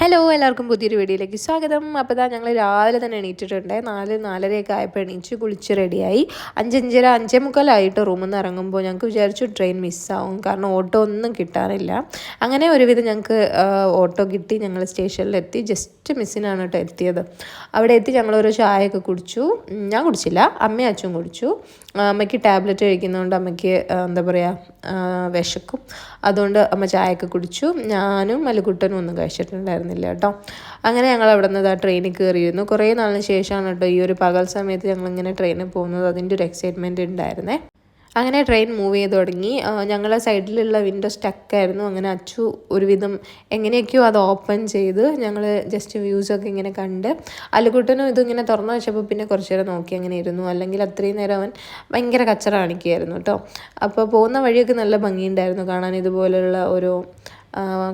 Hello എല്ലാവർക്കും പുതിയൊരു വീഡിയോയിലേക്ക് സ്വാഗതം. അപ്പോൾ ഇതാ ഞങ്ങൾ രാവിലെ തന്നെ എണീറ്റിട്ടുണ്ട്. നാല് നാലരയൊക്കെ ആയപ്പോൾ എണീച്ച് കുളിച്ച് റെഡിയായി. അഞ്ചഞ്ചര അഞ്ചേ മുക്കാലായിട്ട് റൂമിൽ നിന്ന് ഇറങ്ങുമ്പോൾ ഞങ്ങൾക്ക് വിചാരിച്ചു ട്രെയിൻ മിസ്സാവും. കാരണം ഓട്ടോ ഒന്നും കിട്ടാറില്ല. അങ്ങനെ ഒരുവിധം ഞങ്ങൾക്ക് ഓട്ടോ കിട്ടി. ഞങ്ങൾ സ്റ്റേഷനിലെത്തി. ജസ്റ്റ് മിസ്സിനാണ് കേട്ടോ എത്തിയത്. അവിടെ എത്തി ഞങ്ങൾ ഒരു ചായയൊക്കെ കുടിച്ചു. ഞാൻ കുടിച്ചില്ല. അമ്മയും അച്ഛനും കുടിച്ചു. അമ്മയ്ക്ക് ടാബ്ലറ്റ് കഴിക്കുന്നതുകൊണ്ട് അമ്മയ്ക്ക് എന്താ പറയുക വിശക്കും. അതുകൊണ്ട് അമ്മ ചായയൊക്കെ കുടിച്ചു. ഞാനും മല്ലുകുട്ടനും ഒന്നും കഴിച്ചിട്ടുണ്ടായിരുന്നില്ല കേട്ടോ. അങ്ങനെ ഞങ്ങൾ അവിടെ നിന്ന് ആ ട്രെയിനിൽ കയറിയിരുന്നു കുറേ നാളിന് ശേഷമാണ് കേട്ടോ ഈ ഒരു പകൽ സമയത്ത് ഞങ്ങൾ ഇങ്ങനെ ട്രെയിനിൽ പോകുന്നത്. അതിന്റെ ഒരു എക്സൈറ്റ്മെന്റ് ഉണ്ടായിരുന്നേ. അങ്ങനെ ട്രെയിൻ മൂവ് ചെയ്ത് തുടങ്ങി. ഞങ്ങളുടെ ഞങ്ങളെ സൈഡിലുള്ള വിൻഡോ സ്റ്റക്കായിരുന്നു അങ്ങനെ അച്ചു ഒരുവിധം എങ്ങനെയൊക്കെയോ അത് ഓപ്പൺ ചെയ്ത് ഞങ്ങൾ ജസ്റ്റ് വ്യൂസൊക്കെ ഇങ്ങനെ കണ്ട് അല്ലുകുട്ടനും ഇതിങ്ങനെ തുറന്നു വെച്ചപ്പോൾ പിന്നെ കുറച്ച് നേരം നോക്കി അങ്ങനെ ഇരുന്നു. അല്ലെങ്കിൽ അത്രയും നേരം അവൻ ഭയങ്കര കച്ചറ കാണിക്കുകയായിരുന്നു കേട്ടോ. അപ്പോൾ പോകുന്ന വഴിയൊക്കെ നല്ല ഭംഗിയുണ്ടായിരുന്നു. കാണാൻ ഇതുപോലെയുള്ള ഓരോ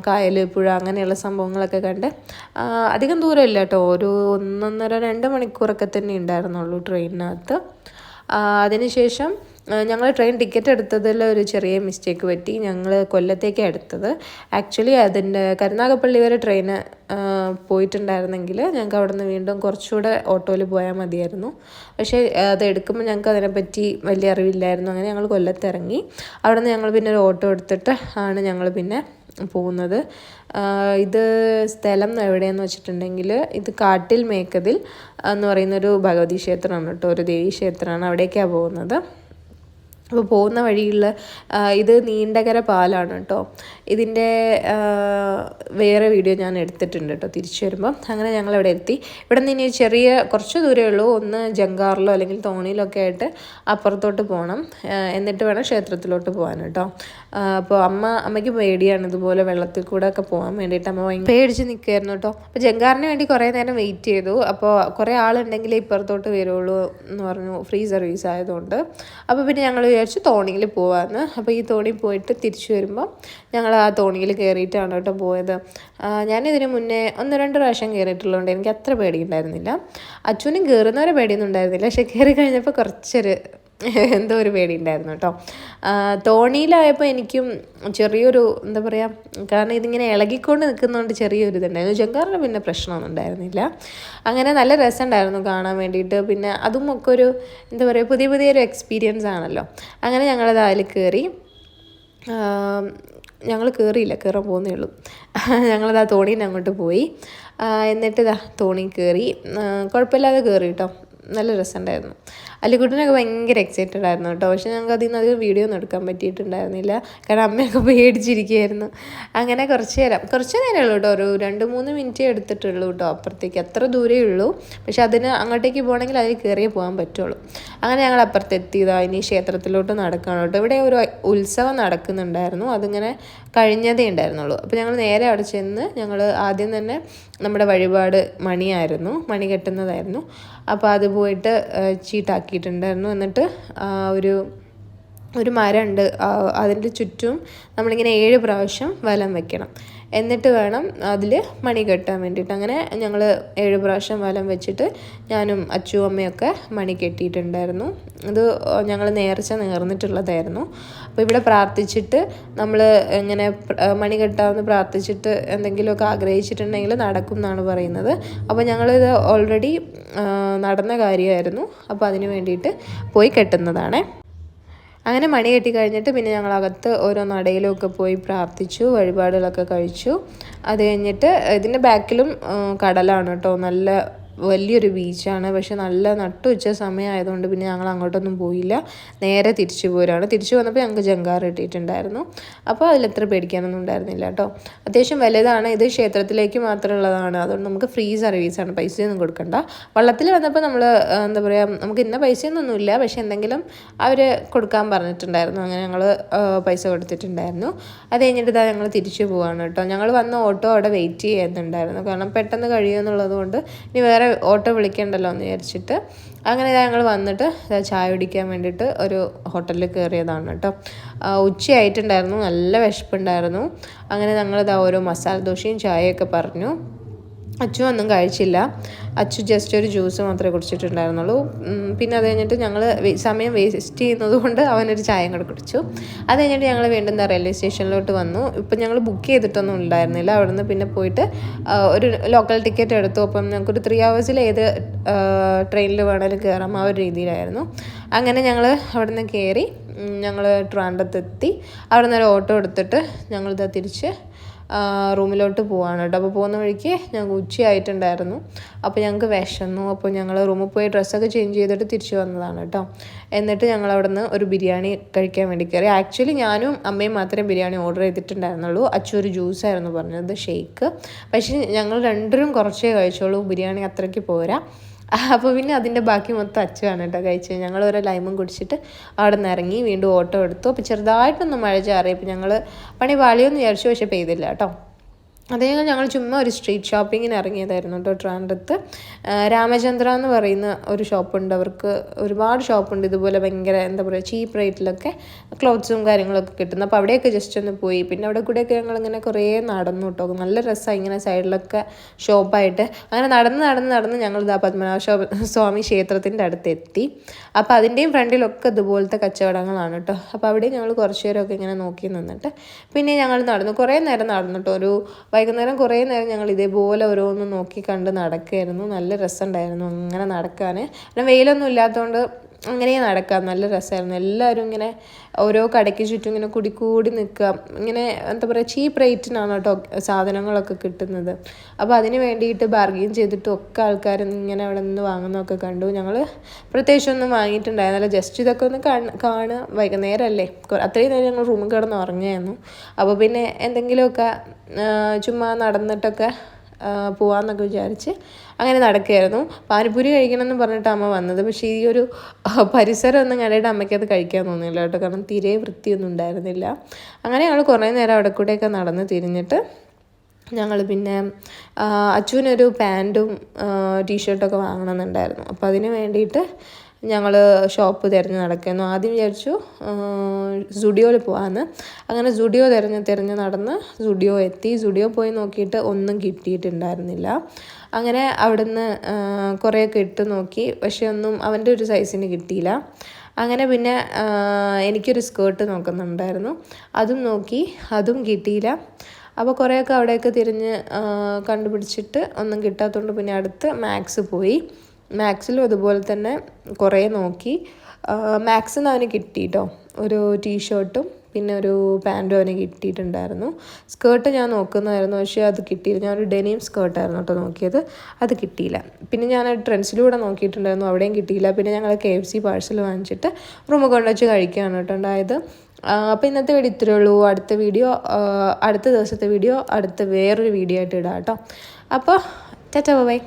കായൽ പുഴ അങ്ങനെയുള്ള സംഭവങ്ങളൊക്കെ കണ്ട്. അധികം ദൂരമില്ല കേട്ടോ. ഒരു ഒന്നൊന്നര രണ്ട് മണിക്കൂറൊക്കെ തന്നെ ഉണ്ടായിരുന്നുള്ളൂ ട്രെയിനിനകത്ത്. അതിനുശേഷം ഞങ്ങൾ ട്രെയിൻ ടിക്കറ്റ് എടുത്തതിൽ ഒരു ചെറിയ മിസ്റ്റേക്ക് പറ്റി. ഞങ്ങൾ കൊല്ലത്തേക്കാണ് എടുത്തത്. ആക്ച്വലി അതിന്റെ കരുനാഗപ്പള്ളി വരെ ട്രെയിന് പോയിട്ടുണ്ടായിരുന്നെങ്കിൽ ഞങ്ങൾക്ക് അവിടെ നിന്ന് വീണ്ടും കുറച്ചുകൂടെ ഓട്ടോയിൽ പോയാൽ മതിയായിരുന്നു. പക്ഷേ അത് എടുക്കുമ്പോൾ ഞങ്ങൾക്ക് അതിനെപ്പറ്റി വലിയ അറിവില്ലായിരുന്നു. അങ്ങനെ ഞങ്ങൾ കൊല്ലത്തിറങ്ങി. അവിടെ നിന്ന് ഞങ്ങൾ പിന്നെ ഒരു ഓട്ടോ എടുത്തിട്ട് ആണ് ഞങ്ങൾ പിന്നെ പോകുന്നത്. ഇത് സ്ഥലം എവിടെയെന്ന് വെച്ചിട്ടുണ്ടെങ്കിൽ ഇത് കാട്ടിൽ മേക്കതിൽ എന്ന് പറയുന്നൊരു ഭഗവതി ക്ഷേത്രമാണ് കേട്ടോ. ഒരു ദേവീ ക്ഷേത്രമാണ് അവിടേക്കാണ് പോകുന്നത്. അപ്പോൾ പോകുന്ന വഴിയുള്ള ഇത് നീണ്ടകര പാലാണ് കേട്ടോ. ഇതിന്റെ വേറെ വീഡിയോ ഞാൻ എടുത്തിട്ടുണ്ട് കേട്ടോ തിരിച്ചു വരുമ്പോൾ അങ്ങനെ ഞങ്ങൾ അവിടെ എത്തി. ഇവിടെ നിന്ന് ഇനി ചെറിയ കുറച്ച് ദൂരമേ ഉള്ളൂ. ഒന്ന് ജങ്കാറിലോ അല്ലെങ്കിൽ തോണിയിലോ ഒക്കെ ആയിട്ട് അപ്പുറത്തോട്ട് പോകണം. എന്നിട്ട് വേണം ക്ഷേത്രത്തിലോട്ട് പോകാൻ കേട്ടോ. അപ്പോൾ അമ്മ അമ്മയ്ക്ക് പേടിയാണ് ഇതുപോലെ വെള്ളത്തിൽ കൂടെ ഒക്കെ പോകാൻ വേണ്ടിയിട്ട് അമ്മ ഭയങ്കര പേടിച്ച് നിൽക്കുകയായിരുന്നു കേട്ടോ. അപ്പോൾ ജങ്കാറിന് വേണ്ടി കുറേ നേരം വെയിറ്റ് ചെയ്തു. അപ്പോൾ കുറേ ആളുണ്ടെങ്കിൽ ഇപ്പുറത്തോട്ട് വരുള്ളൂ എന്ന് പറഞ്ഞു ഫ്രീ സർവീസ് ആയതുകൊണ്ട്. അപ്പോൾ പിന്നെ ഞങ്ങൾ വിചാരിച്ചു തോണിയിൽ പോവാമെന്ന് അപ്പോൾ ഈ തോണി പോയിട്ട് തിരിച്ചു വരുമ്പോൾ ഞങ്ങൾ ആ തോണിയിൽ കയറിയിട്ടാണ് കേട്ടോ പോയത്. ഞാനിതിന് മുന്നേ ഒന്ന് രണ്ട് പ്രാവശ്യം കയറിയിട്ടുള്ളതുകൊണ്ട് എനിക്ക് അത്ര പേടിയുണ്ടായിരുന്നില്ല. അച്ഛനും കയറുന്നവരെ പേടിയൊന്നും ഉണ്ടായിരുന്നില്ല. പക്ഷെ കയറി കഴിഞ്ഞപ്പോൾ കുറച്ചൊരു എന്തോ ഒരു പേടി ഉണ്ടായിരുന്നു കേട്ടോ തോണിയിലായപ്പോൾ എനിക്കും ചെറിയൊരു എന്താ പറയുക കാരണം ഇതിങ്ങനെ ഇളകിക്കൊണ്ട് നിൽക്കുന്നതുകൊണ്ട് ചെറിയൊരു ഇതുണ്ടായിരുന്നു ജങ്കാറിന് പിന്നെ പ്രശ്നമൊന്നും ഉണ്ടായിരുന്നില്ല. അങ്ങനെ നല്ല രസമുണ്ടായിരുന്നു കാണാൻ വേണ്ടിയിട്ട്. പിന്നെ അതും ഒക്കെ ഒരു എന്താ പറയുക പുതിയ പുതിയൊരു എക്സ്പീരിയൻസ് ആണല്ലോ. അങ്ങനെ ഞങ്ങളത് അതിൽ കയറി. ഞങ്ങൾ കയറിയില്ല കയറാൻ പോകുന്നേ ഉള്ളൂ. ഞങ്ങളത് തോണീന്റെ അങ്ങോട്ട് പോയി. എന്നിട്ട് ഇതാ തോണി കയറി. കുഴപ്പമില്ലാതെ കയറി കേട്ടോ. നല്ല രസമുണ്ടായിരുന്നു. അല്ലിക്കുട്ടനൊക്കെ ഭയങ്കര എക്സൈറ്റഡ് ആയിരുന്നു കേട്ടോ. പക്ഷെ ഞങ്ങൾക്ക് അതിൽ നിന്ന് അധികം വീഡിയോ ഒന്നും എടുക്കാൻ പറ്റിയിട്ടുണ്ടായിരുന്നില്ല. കാരണം അമ്മയൊക്കെ പേടിച്ചിരിക്കുകയായിരുന്നു. അങ്ങനെ കുറച്ച് നേരം കുറച്ച് നേരമേ ഉള്ളൂ കേട്ടോ. ഒരു രണ്ട് മൂന്ന് മിനിറ്റേ എടുത്തിട്ടുള്ളൂ കേട്ടോ അപ്പുറത്തേക്ക്. അത്ര ദൂരേ ഉള്ളൂ. പക്ഷെ അതിന് അങ്ങോട്ടേക്ക് പോകണമെങ്കിൽ അതിൽ കയറിയേ പോകാൻ പറ്റുള്ളൂ. അങ്ങനെ ഞങ്ങൾ അപ്പുറത്തെത്തിയതാ ഇനി ക്ഷേത്രത്തിലോട്ട് നടക്കുകയാണ് കേട്ടോ. ഇവിടെ ഒരു ഉത്സവം നടക്കുന്നുണ്ടായിരുന്നു. അതിങ്ങനെ കഴിഞ്ഞതേ ഉണ്ടായിരുന്നുള്ളൂ. അപ്പോൾ ഞങ്ങൾ നേരെ അവിടെ ചെന്ന് ഞങ്ങൾ ആദ്യം തന്നെ നമ്മുടെ വഴിപാട് മണിയായിരുന്നു. മണി കെട്ടുന്നതായിരുന്നു. അപ്പോൾ അത് പോയിട്ട് ആ, ചീട്ടാക്കിയിട്ടുണ്ടായിരുന്നു എന്നിട്ട് ഒരു ഒരു മരമുണ്ട്. അതിന്റെ ചുറ്റും നമ്മളിങ്ങനെ ഏഴ് പ്രാവശ്യം വലം വെക്കണം. എന്നിട്ട് വേണം അതിൽ മണി കെട്ടാൻ വേണ്ടിയിട്ട്. അങ്ങനെ ഞങ്ങൾ ഏഴ് പ്രാവശ്യം വലം വെച്ചിട്ട് ഞാനും അച്ചും അമ്മയൊക്കെ മണി കെട്ടിയിട്ടുണ്ടായിരുന്നു. ഇത് ഞങ്ങൾ നേർച്ച നേർന്നിട്ടുള്ളതായിരുന്നു. അപ്പോൾ ഇവിടെ പ്രാർത്ഥിച്ചിട്ട് നമ്മൾ ഇങ്ങനെ മണി കെട്ടാമെന്ന് പ്രാർത്ഥിച്ചിട്ട് എന്തെങ്കിലുമൊക്കെ ആഗ്രഹിച്ചിട്ടുണ്ടെങ്കിൽ നടക്കും എന്നാണ് പറയുന്നത്. അപ്പോൾ ഞങ്ങളിത് ഓൾറെഡി നടന്ന കാര്യമായിരുന്നു. അപ്പോൾ അതിന് വേണ്ടിയിട്ട് പോയി കെട്ടുന്നതാണേ. അങ്ങനെ മണി കെട്ടി കഴിഞ്ഞിട്ട് പിന്നെ ഞങ്ങൾ അകത്ത് ഓരോ നടയിലുമൊക്കെ പോയി പ്രാർത്ഥിച്ചു വഴിപാടുകളൊക്കെ കഴിച്ചു. അത് കഴിഞ്ഞിട്ട് ഇതിന്റെ ബാക്കിലും കടലാണ് കേട്ടോ നല്ല വലിയൊരു ബീച്ചാണ്. പക്ഷെ നല്ല നട്ടുച്ച സമയമായതുകൊണ്ട് പിന്നെ ഞങ്ങൾ അങ്ങോട്ടൊന്നും പോയില്ല. നേരെ തിരിച്ചു പോരാണ് തിരിച്ചു വന്നപ്പോൾ ഞങ്ങൾക്ക് ജങ്കാർ കിട്ടിയിട്ടുണ്ടായിരുന്നു. അപ്പോൾ അതിലെത്ര പേടിക്കാനൊന്നും ഉണ്ടായിരുന്നില്ല കേട്ടോ. അത്യാവശ്യം വലുതാണ്. ഇത് ക്ഷേത്രത്തിലേക്ക് മാത്രമുള്ളതാണ് അതുകൊണ്ട് നമുക്ക് ഫ്രീ സർവീസാണ് പൈസയൊന്നും കൊടുക്കണ്ട. വള്ളത്തിൽ വന്നപ്പോൾ നമ്മൾ എന്താ പറയുക നമുക്ക് ഇന്ന പൈസയൊന്നുമില്ല പക്ഷെ എന്തെങ്കിലും അവർ കൊടുക്കാൻ പറഞ്ഞിട്ടുണ്ടായിരുന്നു. അങ്ങനെ ഞങ്ങൾ പൈസ കൊടുത്തിട്ടുണ്ടായിരുന്നു. അത് കഴിഞ്ഞിട്ട് ഞങ്ങൾ തിരിച്ചു പോവാണ് കേട്ടോ. ഞങ്ങൾ വന്ന ഓട്ടോ അവിടെ വെയിറ്റ് ചെയ്യുന്നുണ്ടായിരുന്നു. കാരണം പെട്ടെന്ന് കഴിയുമെന്നുള്ളത് കൊണ്ട് ഇനി വേറെ ഓട്ടോ വിളിക്കണ്ടല്ലോ എന്ന് വിചാരിച്ചിട്ട് അങ്ങനെ ഞങ്ങൾ വന്നിട്ട് ചായ കുടിക്കാൻ വേണ്ടിയിട്ട് ഒരു ഹോട്ടലിൽ കയറിയതാണ് കേട്ടോ. ഉച്ചയായിട്ടുണ്ടായിരുന്നു നല്ല വിശപ്പുണ്ടായിരുന്നു. അങ്ങനെ ഞങ്ങളിതാ ഓരോ മസാല ദോശയും ചായയൊക്കെ പറഞ്ഞു. അച്ചു ഒന്നും കഴിച്ചില്ല. അച്ചു ജസ്റ്റ് ഒരു ജ്യൂസ് മാത്രമേ കുടിച്ചിട്ടുണ്ടായിരുന്നുള്ളൂ. പിന്നെ അത് കഴിഞ്ഞിട്ട് ഞങ്ങൾ സമയം വേസ്റ്റ് ചെയ്യുന്നത് കൊണ്ട് അവനൊരു ചായയും കൂടെ കുടിച്ചു. അത് കഴിഞ്ഞിട്ട് ഞങ്ങൾ വീണ്ടും എന്താ റെയിൽവേ സ്റ്റേഷനിലോട്ട് വന്നു. ഇപ്പം ഞങ്ങൾ ബുക്ക് ചെയ്തിട്ടൊന്നും ഉണ്ടായിരുന്നില്ല. അവിടുന്ന് പിന്നെ പോയിട്ട് ഒരു ലോക്കൽ ടിക്കറ്റ് എടുത്തു. അപ്പം ഞങ്ങൾക്കൊരു ത്രീ ഹവേഴ്സിൽ ഏത് ട്രെയിനിൽ വേണമെങ്കിലും കയറാം ആ ഒരു രീതിയിലായിരുന്നു. അങ്ങനെ ഞങ്ങൾ അവിടുന്ന് കയറി ഞങ്ങൾ ട്രാൻഡത്തെത്തി അവിടെ നിന്ന് ഒരു ഓട്ടോ എടുത്തിട്ട് ഞങ്ങളിതാ തിരിച്ച് റൂമിലോട്ട് പോവാണ് കേട്ടോ. അപ്പോൾ പോകുന്ന വഴിക്ക് ഞങ്ങൾക്ക് ഉച്ചയായിട്ടുണ്ടായിരുന്നു. അപ്പോൾ ഞങ്ങൾക്ക് വിശന്നു. അപ്പോൾ ഞങ്ങൾ റൂമിൽ പോയി ഡ്രസ്സൊക്കെ ചേഞ്ച് ചെയ്തിട്ട് തിരിച്ചു വന്നതാണ് കേട്ടോ. എന്നിട്ട് ഞങ്ങൾ അവിടെ നിന്ന് ഒരു ബിരിയാണി കഴിക്കാൻ വേണ്ടി കയറി. ആക്ച്വലി ഞാനും അമ്മയും മാത്രമേ ബിരിയാണി ഓർഡർ ചെയ്തിട്ടുണ്ടായിരുന്നുള്ളൂ. അച്ചു ഒരു ജ്യൂസായിരുന്നു പറഞ്ഞത് ഷേക്ക് പക്ഷേ ഞങ്ങൾ രണ്ടുപേരും കുറച്ചേ കഴിച്ചോളൂ ബിരിയാണി അത്രയ്ക്ക് പോരാ. അപ്പോൾ പിന്നെ അതിന്റെ ബാക്കി മൊത്തം അച്ചുവാണ് കേട്ടോ കഴിച്ചത്. ഞങ്ങൾ ഓരോ ലൈമും കുടിച്ചിട്ട് അവിടെ നിന്ന് ഇറങ്ങി വീണ്ടും ഓട്ടോ എടുത്തു. അപ്പോൾ ചെറുതായിട്ടൊന്ന് മഴ ചാറി അപ്പോൾ ഞങ്ങൾ പണി പാളിയൊന്നും വിചാരിച്ചു പക്ഷേ പെയ്തില്ല കേട്ടോ. അത് ഞങ്ങൾ ചുമ്മാ ഒരു സ്ട്രീറ്റ് ഷോപ്പിങ്ങിന് ഇറങ്ങിയതായിരുന്നു കേട്ടോ ട്രാൻഡത്ത് രാമചന്ദ്ര എന്ന് പറയുന്ന ഒരു ഷോപ്പുണ്ട് അവർക്ക് ഒരുപാട് ഷോപ്പുണ്ട് ഇതുപോലെ ഭയങ്കര എന്താ പറയുക ചീപ്പ് റേറ്റിലൊക്കെ ക്ലോത്ത്സും കാര്യങ്ങളൊക്കെ കിട്ടുന്നു. അപ്പോൾ അവിടെയൊക്കെ ജസ്റ്റ് ഒന്ന് പോയി. പിന്നെ അവിടെ കൂടെയൊക്കെ ഞങ്ങളിങ്ങനെ കുറേ നടന്നു കേട്ടോ. നല്ല രസമാണ് ഇങ്ങനെ സൈഡിലൊക്കെ ഷോപ്പായിട്ട് അങ്ങനെ നടന്ന് നടന്ന് നടന്ന് ഞങ്ങൾ ഇതാ പത്മനാഭ സ്വാമി ക്ഷേത്രത്തിന്റെ അടുത്ത് എത്തി അപ്പോൾ അതിന്റെയും ഫ്രണ്ടിലൊക്കെ ഇതുപോലത്തെ കച്ചവടങ്ങളാണ് കേട്ടോ. അപ്പോൾ അവിടെ ഞങ്ങൾ കുറച്ച് നേരമൊക്കെ ഇങ്ങനെ നോക്കി നിന്നിട്ട് പിന്നെ ഞങ്ങൾ നടന്നു. കുറേ നേരം നടന്നു ഒരു വൈകുന്നേരം കുറേ നേരം ഞങ്ങൾ ഇതേപോലെ ഓരോന്ന് നോക്കി കണ്ട് നടക്കുകയായിരുന്നു. നല്ല രസമുണ്ടായിരുന്നു അങ്ങനെ നടക്കാൻ പിന്നെ വെയിലൊന്നും ഇല്ലാത്തതുകൊണ്ട് അങ്ങനെ നടക്കാം. നല്ല രസമായിരുന്നു എല്ലാവരും ഇങ്ങനെ ഓരോ കടയ്ക്ക് ചുറ്റും ഇങ്ങനെ കൂടിക്കൂടി നിൽക്കുക ഇങ്ങനെ എന്താ പറയുക ചീപ്പ് റേറ്റിനാണ് കേട്ടോ സാധനങ്ങളൊക്കെ കിട്ടുന്നത്. അപ്പോൾ അതിന് വേണ്ടിയിട്ട് ബാർഗെയിൻ ചെയ്തിട്ടും ഒക്കെ ആൾക്കാർ ഇങ്ങനെ അവിടെ നിന്ന് വാങ്ങുന്നതൊക്കെ കണ്ടു. ഞങ്ങൾ പ്രത്യേകിച്ചൊന്നും വാങ്ങിയിട്ടുണ്ടായിരുന്നില്ല. ജസ്റ്റ് ഇതൊക്കെ ഒന്ന് കാണ കാണുക. വൈകുന്നേരമല്ലേ അത്രയും നേരം ഞങ്ങൾ റൂമിൽ കിടന്ന് ഉറങ്ങിയായിരുന്നു അപ്പോൾ പിന്നെ എന്തെങ്കിലുമൊക്കെ ചുമ്മാ നടന്നിട്ടൊക്കെ പോവാന്നൊക്കെ വിചാരിച്ച് അങ്ങനെ നടക്കുകയായിരുന്നു പാനിപ്പൂരി കഴിക്കണമെന്ന് പറഞ്ഞിട്ട് അമ്മ വന്നത്. പക്ഷേ ഈ ഒരു പരിസരം ഒന്നും കണ്ടിട്ട് അമ്മയ്ക്ക് അത് കഴിക്കാൻ തോന്നിയില്ല കേട്ടോ. കാരണം തീരെ വൃത്തിയൊന്നും ഉണ്ടായിരുന്നില്ല. അങ്ങനെ ഞങ്ങൾ കുറേ നേരം അവിടെ കൂടെയൊക്കെ നടന്ന് തിരിഞ്ഞിട്ട് ഞങ്ങൾ പിന്നെ അച്ചുവിനൊരു പാന്റും ടീഷർട്ടൊക്കെ വാങ്ങണമെന്നുണ്ടായിരുന്നു. അപ്പോൾ അതിന് വേണ്ടിയിട്ട് ഞങ്ങൾ ഷോപ്പ് തിരഞ്ഞ് നടക്കുന്നു. ആദ്യം വിചാരിച്ചു സുഡിയോയിൽ പോകാമെന്ന് അങ്ങനെ സുഡിയോ തിരഞ്ഞ് തിരഞ്ഞ് നടന്ന് സുഡിയോ എത്തി. സുഡിയോ പോയി നോക്കിയിട്ട് ഒന്നും കിട്ടിയിട്ടുണ്ടായിരുന്നില്ല. അങ്ങനെ അവിടുന്ന് കുറേയൊക്കെ ഇട്ട് നോക്കി. പക്ഷേ ഒന്നും അവന്റെ ഒരു സൈസിന് കിട്ടിയില്ല. അങ്ങനെ പിന്നെ എനിക്കൊരു സ്കേർട്ട് നോക്കുന്നുണ്ടായിരുന്നു. അതും നോക്കി അതും കിട്ടിയില്ല. അപ്പോൾ കുറേയൊക്കെ അവിടെയൊക്കെ തിരിഞ്ഞ് കണ്ടുപിടിച്ചിട്ട് ഒന്നും കിട്ടാത്തതുകൊണ്ട് പിന്നെ അടുത്ത് മാക്സ് പോയി. മാക്സിലും അതുപോലെ തന്നെ കുറേ നോക്കി. നിന്ന് അവന് കിട്ടി കേട്ടോ ഒരു ടീഷർട്ടും പിന്നെ ഒരു പാന്റും അവന് കിട്ടിയിട്ടുണ്ടായിരുന്നു. സ്കേർട്ട് ഞാൻ നോക്കുന്നതായിരുന്നു പക്ഷേ അത് കിട്ടിയില്ല. ഞാനൊരു ഡെനിം സ്കേർട്ടായിരുന്നു കേട്ടോ നോക്കിയത്. അത് കിട്ടിയില്ല. പിന്നെ ഞാൻ ട്രെൻഡ്സിലൂടെ നോക്കിയിട്ടുണ്ടായിരുന്നു അവിടെയും കിട്ടിയില്ല. പിന്നെ ഞങ്ങൾ കെ എഫ് സി പാഴ്സൽ വാങ്ങിച്ചിട്ട് റൂമിൽ കൊണ്ടുവച്ച് കഴിക്കുകയാണ് കേട്ടോ ഉണ്ടായത്. അപ്പോൾ ഇന്നത്തെ വീഡിയോ ഇത്രയേ ഉള്ളൂ. അടുത്ത വീഡിയോ അടുത്ത ദിവസത്തെ വീഡിയോ അടുത്ത വേറൊരു വീഡിയോ ആയിട്ട് ഇടാം കേട്ടോ. അപ്പോൾ ടാറ്റ ബൈ.